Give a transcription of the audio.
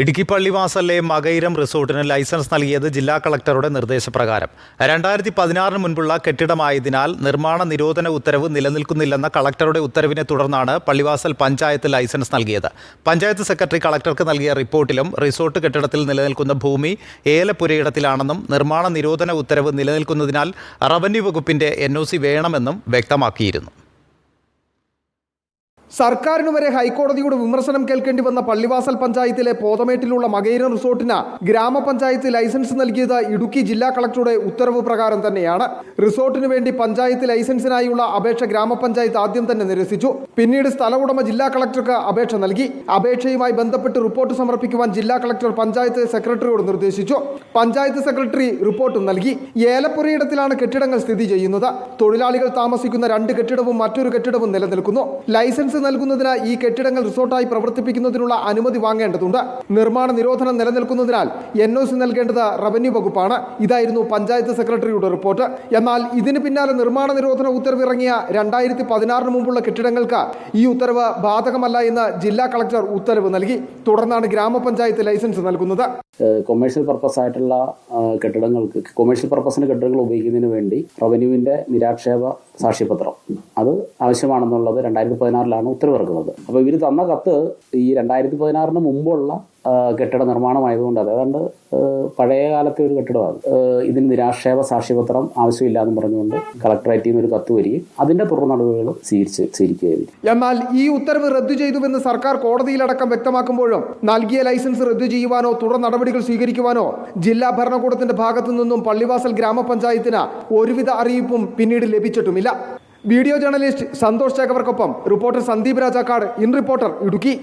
Idukki പള്ളിവാസലിലെ മകൈരം റിസോർട്ടിന് licence നൽകിയത് ജില്ലാ കളക്ടറുടെ നിർദ്ദേശപ്രകാരം. രണ്ടായിരത്തി പതിനാറിന് മുൻപുള്ള കെട്ടിടമായതിനാൽ നിർമ്മാണ നിരോധന ഉത്തരവ് നിലനിൽക്കുന്നില്ലെന്ന കളക്ടറുടെ ഉത്തരവിനെ തുടർന്നാണ് പള്ളിവാസൽ പഞ്ചായത്ത് ലൈസൻസ് നൽകിയത്. പഞ്ചായത്ത് സെക്രട്ടറി കളക്ടർക്ക് നൽകിയ റിപ്പോർട്ടിലും റിസോർട്ട് കെട്ടിടത്തിൽ നിലനിൽക്കുന്ന ഭൂമി ഏലപുരയിടത്തിലാണെന്നും നിർമ്മാണ നിരോധന ഉത്തരവ് നിലനിൽക്കുന്നതിനാൽ റവന്യൂ വകുപ്പിന്റെ എൻ വേണമെന്നും വ്യക്തമാക്കിയിരുന്നു. സർക്കാരിന് വരെ ഹൈക്കോടതിയുടെ വിമർശനം കേൾക്കേണ്ടി വന്ന പള്ളിവാസൽ പഞ്ചായത്തിലെ പോതമേട്ടിലുള്ള മകൈരൻ റിസോർട്ടിന് ഗ്രാമപഞ്ചായത്ത് ലൈസൻസ് നൽകിയത് ഇടുക്കി ജില്ലാ കളക്ടറുടെ ഉത്തരവ് പ്രകാരം തന്നെയാണ്. റിസോർട്ടിനു വേണ്ടി പഞ്ചായത്ത് ലൈസൻസിനായുള്ള അപേക്ഷ ഗ്രാമപഞ്ചായത്ത് ആദ്യം തന്നെ നിരസിച്ചു. പിന്നീട് സ്ഥല ഉടമ ജില്ലാ കളക്ടർക്ക് അപേക്ഷ നൽകി. അപേക്ഷയുമായി ബന്ധപ്പെട്ട് റിപ്പോർട്ട് സമർപ്പിക്കുവാൻ ജില്ലാ കളക്ടർ പഞ്ചായത്ത് സെക്രട്ടറിയോട് നിർദ്ദേശിച്ചു. പഞ്ചായത്ത് സെക്രട്ടറി റിപ്പോർട്ടും നൽകി. ഏലപ്പുരയിടത്തിലാണ് കെട്ടിടങ്ങൾ സ്ഥിതി ചെയ്യുന്നത്. തൊഴിലാളികൾ താമസിക്കുന്ന രണ്ട് കെട്ടിടവും മറ്റൊരു കെട്ടിടവും നിലനിൽക്കുന്നു. ലൈസൻസ് നൽകുന്നതിന് ഈ കെട്ടിടങ്ങൾ റിസോർട്ടായി പ്രവർത്തിപ്പിക്കുന്നതിനുള്ള അനുമതി വാങ്ങേണ്ടതുണ്ട്. നിർമ്മാണ നിരോധനം നിലനിൽക്കുന്നതിനാൽ എൻ ഒ സി നൽകേണ്ടത് റവന്യൂ വകുപ്പാണ്. ഇതായിരുന്നു പഞ്ചായത്ത് സെക്രട്ടറിയുടെ റിപ്പോർട്ട്. എന്നാൽ ഇതിന് പിന്നാലെ നിർമ്മാണ നിരോധന ഉത്തരവ് ഇറങ്ങിയ രണ്ടായിരത്തി പതിനാറിന് മുമ്പുള്ള കെട്ടിടങ്ങൾക്ക് ഈ ഉത്തരവ് ബാധകമല്ല എന്ന് ജില്ലാ കളക്ടർ ഉത്തരവ് നൽകി. തുടർന്നാണ് ഗ്രാമപഞ്ചായത്ത് ലൈസൻസ് നൽകുന്നത്. കൊമേഴ്ഷ്യൽ പർപ്പസ് ആയിട്ടുള്ള കെട്ടിടങ്ങൾക്ക് കൊമേഴ്ഷ്യൽ പർപ്പസിന് കെട്ടിടങ്ങൾ ഉപയോഗിക്കുന്നതിന് വേണ്ടി റവന്യൂവിന്റെ നിരാക്ഷേപ സാക്ഷ്യപത്രം. അത് ആവശ്യമാണെന്നുള്ളത് രണ്ടായിരത്തി പതിനാറിലാണ് ഉത്തരവിറക്കുന്നത്. അപ്പോൾ ഇവർ തന്ന കത്ത് ഈ രണ്ടായിരത്തി പതിനാറിന് മുമ്പുള്ള കെട്ടിട നിർമ്മാണമായതുകൊണ്ട് അത് ഏതാണ്ട് പഴയ കാലത്തെ ഒരു കെട്ടിടമാണ്. ഇതിന് നിരാക്ഷേപ സാക്ഷ്യപത്രം ആവശ്യമില്ല എന്ന് പറഞ്ഞുകൊണ്ട് കളക്ടറേറ്റിൽ നിന്ന് ഒരു കത്ത് വരികയും അതിന്റെ തുടർ നടപടികൾ സ്വീകരിച്ച് സ്വീകരിക്കുകയായിരുന്നു. എന്നാൽ ഈ ഉത്തരവ് റദ്ദു ചെയ്തുവെന്ന് സർക്കാർ കോടതിയിലടക്കം വ്യക്തമാക്കുമ്പോഴും നൽകിയ ലൈസൻസ് റദ്ദു ചെയ്യുവാനോ തുടർ നടപടികൾ സ്വീകരിക്കുവാനോ ജില്ലാ ഭരണകൂടത്തിന്റെ ഭാഗത്തു നിന്നും പള്ളിവാസൽ ഗ്രാമപഞ്ചായത്തിന് ഒരുവിധ അറിയിപ്പും പിന്നീട് ലഭിച്ചിട്ടുമില്ല. Video journalist Santhosh ചേകവർക്കൊപ്പം reporter Sandeep Rajakkad in reporter Idukki.